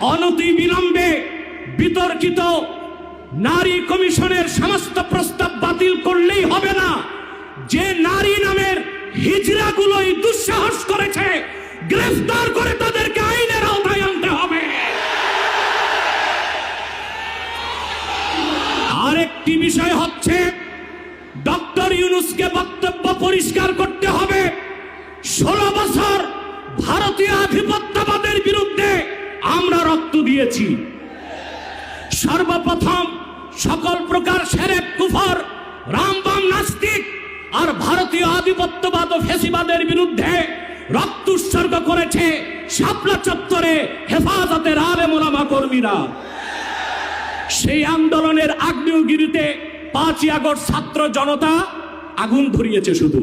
অনতি বিলম্বে বিতর্কিত নারী কমিশনের সমস্ত প্রস্তাব বাতিল করলেই হবে না। যে নারী নামের হিজড়াগুলোই দুঃসাহস করেছে, গ্রেফতার করে তাদেরকে আইনের আওতায় আনতে হবে। আরেকটি বিষয় হচ্ছে, ডক্টর ইউনুসকে বক্তব্য পরিষ্কার করতে হবে। ষোলো বছর ভারতীয় আধিপত্যবাদের বিরুদ্ধে রক্ত দিয়েছি। সর্বপ্রথম সকল প্রকার সেরেক, কুফর রামবাম নাস্তিক আর ভারতীয় আধিপত্যবাদ ও ফেসিবাদের বিরুদ্ধে রক্ত উৎসর্গ করেছে শাপলা চত্বরে হেফাজতের আলে মোলামা কর্মীরা। সেই আন্দোলনের আগ্নেয়গিরিতে পাঁচই আগস্ট ছাত্র জনতা আগুন ধরিয়েছে শুধু।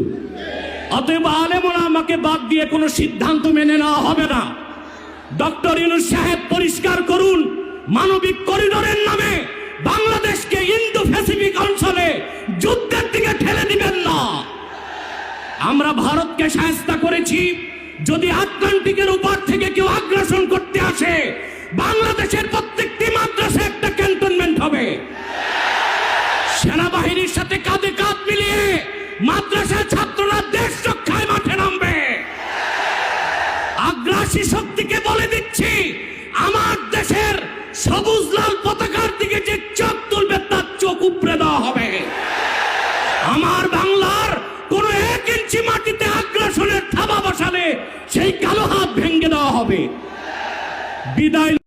অতএব আলেমরা আমাকে বাদ দিয়ে কোনো সিদ্ধান্ত মেনে নেওয়া হবে না। ডক্টর ইউনুস সাহেব পরিষ্কার করুন, মানবিক করিডোরের নামে বাংলাদেশকে ইন্দো প্যাসিফিক অঞ্চলে যুদ্ধের দিকে ঠেলে দিবেন না। আমরা ভারতকে সাহায্য করেছি, যদি আটলান্টিকের উপর থেকে কেউ আগ্রাসন করতে আসে, বাংলাদেশের প্রত্যেকটি মাদ্রাসা একটা ক্যান্টনমেন্ট হবে। সেনাবাহিনীর সাথে কাঁধে কাঁধ মিলিয়ে মাদ্রাসার ছাত্ররা দেশ রক্ষায় মাঠে নামবে। আগ্রাসী শক্তিকে বলে দিচ্ছি, আমার দেশের সবুজ লাল পতাকার দিকে যে চোখ তুলবে, তার চোখ উপড়ে দেওয়া হবে। আমার বাংলার কোন এক ইঞ্চি মাটিতে আগ্রাসনের থাবা বসালে সেই কালো হাত ভেঙে দেওয়া হবে। বিদায়